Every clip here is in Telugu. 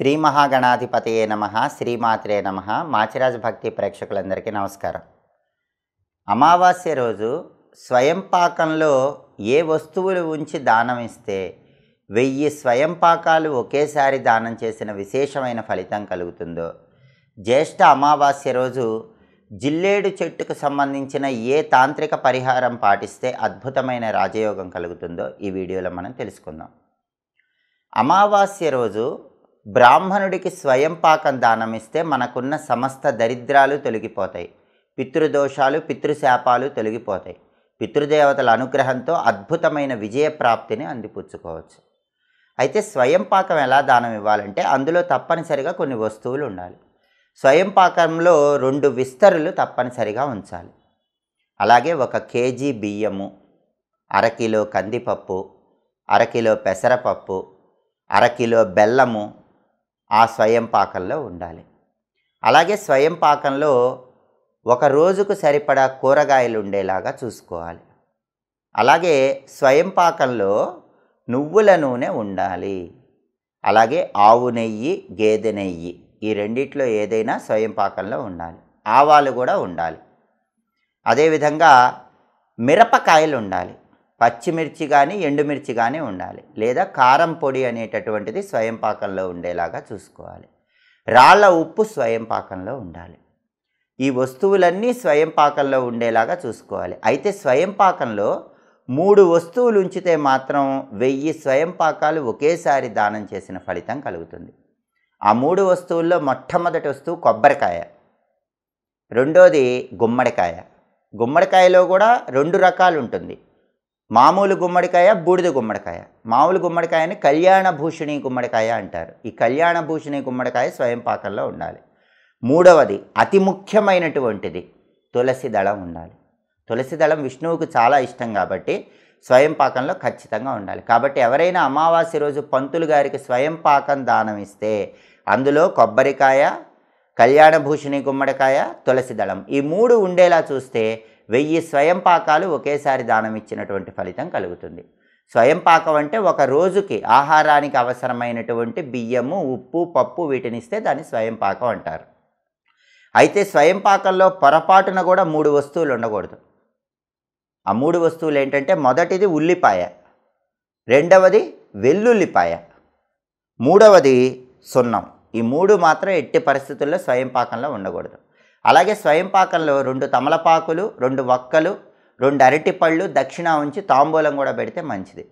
శ్రీ మహాగణాధిపతయే నమ శ్రీమాత్రే నమ. మాచిరాజ భక్తి ప్రేక్షకులందరికీ నమస్కారం. అమావాస్య రోజు స్వయం పాకంలో ఏ వస్తువులు ఉంచి దానం ఇస్తే వెయ్యి స్వయం పాకాలు ఒకేసారి దానం చేసిన విశేషమైన ఫలితం కలుగుతుందో? జ్యేష్ఠ అమావాస్య రోజు జిల్లేడు చెట్టుకు సంబంధించిన ఏ తాంత్రిక పరిహారం పాటిస్తే అద్భుతమైన రాజయోగం కలుగుతుందో ఈ వీడియోలో మనం తెలుసుకుందాం. అమావాస్య రోజు బ్రాహ్మణుడికి స్వయం పాకం దానం ఇస్తే మనకున్న సమస్త దరిద్రాలు తొలగిపోతాయి. పితృదోషాలు పితృశాపాలు తొలగిపోతాయి. పితృదేవతల అనుగ్రహంతో అద్భుతమైన విజయప్రాప్తిని అందిపుచ్చుకోవచ్చు. అయితే స్వయం పాకం ఎలా దానం ఇవ్వాలంటే అందులో తప్పనిసరిగా కొన్ని వస్తువులు ఉండాలి. స్వయం పాకంలో రెండు విస్తరులు తప్పనిసరిగా ఉంచాలి. అలాగే ఒక కేజీ బియ్యము అరకిలో కందిపప్పు అరకిలో పెసరపప్పు అరకిలో బెల్లము ఆ స్వయం పాకంలో ఉండాలి. అలాగే స్వయం పాకంలో ఒక రోజుకు సరిపడా కూరగాయలు ఉండేలాగా చూసుకోవాలి. అలాగే స్వయం పాకంలో నువ్వుల నూనె ఉండాలి. అలాగే ఆవు నెయ్యి గేదె నెయ్యి ఈ రెండిట్లో ఏదైనా స్వయం పాకంలో ఉండాలి. ఆవాలు కూడా ఉండాలి. అదేవిధంగా మిరపకాయలు ఉండాలి. పచ్చిమిర్చి కానీ ఎండుమిర్చి కానీ ఉండాలి. లేదా కారం పొడి అనేటటువంటిది స్వయం పాకంలో ఉండేలాగా చూసుకోవాలి. రాళ్ళ ఉప్పు స్వయం పాకంలో ఉండాలి. ఈ వస్తువులన్నీ స్వయం పాకంలో ఉండేలాగా చూసుకోవాలి. అయితే స్వయం పాకంలో మూడు వస్తువులు ఉంచితే మాత్రం వెయ్యి స్వయం పాకాలు ఒకేసారి దానం చేసిన ఫలితం కలుగుతుంది. ఆ మూడు వస్తువుల్లో మొట్టమొదటి వస్తువు కొబ్బరికాయ. రెండోది గుమ్మడికాయ. గుమ్మడికాయలో కూడా రెండు రకాలు ఉంటుంది. మామూలు గుమ్మడికాయ బూడిద గుమ్మడికాయ. మామూలు గుమ్మడికాయని కళ్యాణ భూషణి గుమ్మడికాయ అంటారు. ఈ కళ్యాణ భూషణి గుమ్మడికాయ స్వయం పాకంలో ఉండాలి. మూడవది అతి ముఖ్యమైనటువంటిది తులసి దళం ఉండాలి. తులసి దళం విష్ణువుకు చాలా ఇష్టం కాబట్టి స్వయం పాకంలో ఖచ్చితంగా ఉండాలి. కాబట్టి ఎవరైనా అమావాస్య రోజు పంతులు గారికి స్వయం పాకం దానం ఇస్తే అందులో కొబ్బరికాయ కళ్యాణభూషణి గుమ్మడికాయ తులసి దళం. ఈ మూడు ఉండేలా చూస్తే వెయ్యి స్వయం పాకాలు ఒకేసారి దానం ఇచ్చినటువంటి ఫలితం కలుగుతుంది. స్వయం పాకం అంటే ఒక రోజుకి ఆహారానికి అవసరమైనటువంటి బియ్యము ఉప్పు పప్పు వీటిని ఇస్తే దాన్ని స్వయం పాకం అంటారు. అయితే స్వయం పాకంలో పొరపాటున కూడా మూడు వస్తువులు ఉండకూడదు. ఆ మూడు వస్తువులు ఏంటంటే మొదటిది ఉల్లిపాయ రెండవది వెల్లుల్లిపాయ మూడవది సున్నం. ఈ మూడు మాత్రం ఎట్టి పరిస్థితుల్లో స్వయం పాకంలో ఉండకూడదు. అలాగే స్వయం పాకంలో రెండు తమలపాకులు రెండు వక్కలు రెండు అరటిపళ్ళు దక్షిణ ఉంచి తాంబూలం కూడా పెడితే మంచిది.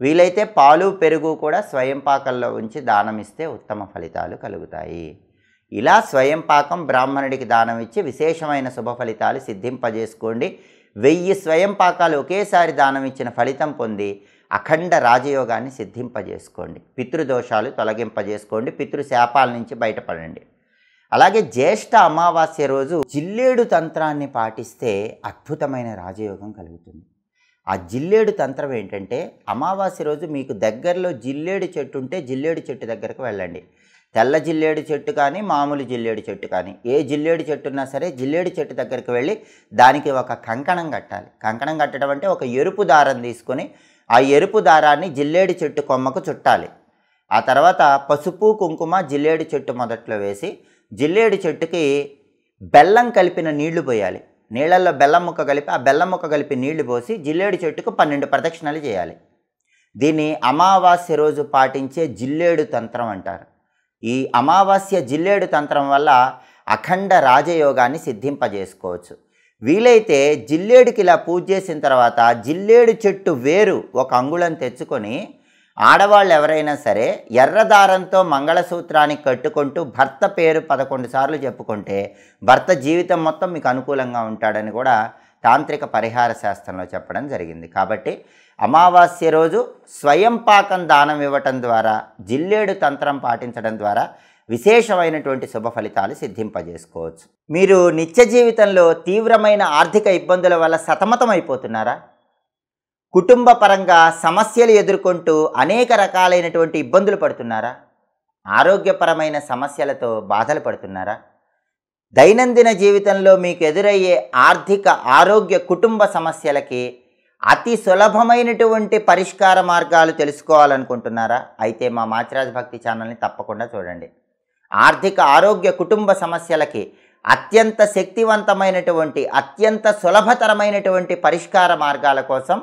వీలైతే పాలు పెరుగు కూడా స్వయం పాకంలో ఉంచి దానం ఇస్తే ఉత్తమ ఫలితాలు కలుగుతాయి. ఇలా స్వయం పాకం బ్రాహ్మణుడికి దానం ఇచ్చి విశేషమైన శుభ ఫలితాలు సిద్ధింపజేసుకోండి. వెయ్యి స్వయం పాకాలు ఒకేసారి దానం ఇచ్చిన ఫలితం పొంది అఖండ రాజయోగాన్ని సిద్ధింపజేసుకోండి. పితృదోషాలు తొలగింపజేసుకోండి. పితృశాపాల నుంచి బయటపడండి. అలాగే జ్యేష్ఠ అమావాస్య రోజు జిల్లేడు తంత్రాన్ని పాటిస్తే అద్భుతమైన రాజయోగం కలుగుతుంది. ఆ జిల్లేడు తంత్రం ఏంటంటే అమావాస్య రోజు మీకు దగ్గరలో జిల్లేడు చెట్టు ఉంటే జిల్లేడు చెట్టు దగ్గరకు వెళ్ళండి. తెల్ల జిల్లేడు చెట్టు కానీ మామూలు జిల్లేడు చెట్టు కానీ ఏ జిల్లేడు చెట్టు ఉన్నా సరే జిల్లేడు చెట్టు దగ్గరికి వెళ్ళి దానికి ఒక కంకణం కట్టాలి. కంకణం కట్టడం అంటే ఒక ఎరుపు దారం తీసుకొని ఆ ఎరుపు దారాన్ని జిల్లేడు చెట్టు కొమ్మకు చుట్టాలి. ఆ తర్వాత పసుపు కుంకుమ జిల్లేడు చెట్టు మొదట్లో వేసి జిల్లేడు చెట్టుకి బెల్లం కలిపిన నీళ్ళు పోయాలి. నీళ్ళల్లో బెల్లం ముక్క కలిపి ఆ బెల్లం ముక్క కలిపి నీళ్ళు పోసి జిల్లేడు చెట్టుకు పన్నెండు ప్రదక్షిణలు చేయాలి. దీన్ని అమావాస్య రోజు పాటించే జిల్లేడు తంత్రం అంటారు. ఈ అమావాస్య జిల్లేడు తంత్రం వల్ల అఖండ రాజయోగాన్ని సిద్ధింపజేసుకోవచ్చు. వీలైతే జిల్లేడుకి ఇలా పూజ చేసిన తర్వాత జిల్లేడు చెట్టు వేరు ఒక అంగుళం తెచ్చుకొని ఆడవాళ్ళు ఎవరైనా సరే ఎర్రదారంతో మంగళసూత్రాన్ని కట్టుకుంటూ భర్త పేరు పదకొండు సార్లు చెప్పుకుంటే భర్త జీవితం మొత్తం మీకు అనుకూలంగా ఉంటాడని కూడా తాంత్రిక పరిహార శాస్త్రంలో చెప్పడం జరిగింది. కాబట్టి అమావాస్య రోజు స్వయం పాకం దానం ఇవ్వటం ద్వారా జిల్లేడు తంత్రం పాటించడం ద్వారా విశేషమైనటువంటి శుభ ఫలితాలు సిద్ధింపజేసుకోవచ్చు. మీరు నిత్య జీవితంలో తీవ్రమైన ఆర్థిక ఇబ్బందుల వల్ల సతమతం అయిపోతున్నారా కుటుంబ పరంగా సమస్యలు ఎదుర్కొంటూ అనేక రకాలైనటువంటి ఇబ్బందులు పడుతున్నారా? ఆరోగ్యపరమైన సమస్యలతో బాధలు పడుతున్నారా? దైనందిన జీవితంలో మీకు ఎదురయ్యే ఆర్థిక ఆరోగ్య కుటుంబ సమస్యలకి అతి సులభమైనటువంటి పరిష్కార మార్గాలు తెలుసుకోవాలనుకుంటున్నారా? అయితే మా మాచిరాజ్ భక్తి ఛానల్ని తప్పకుండా చూడండి. ఆర్థిక ఆరోగ్య కుటుంబ సమస్యలకి అత్యంత శక్తివంతమైనటువంటి అత్యంత సులభతరమైనటువంటి పరిష్కార మార్గాల కోసం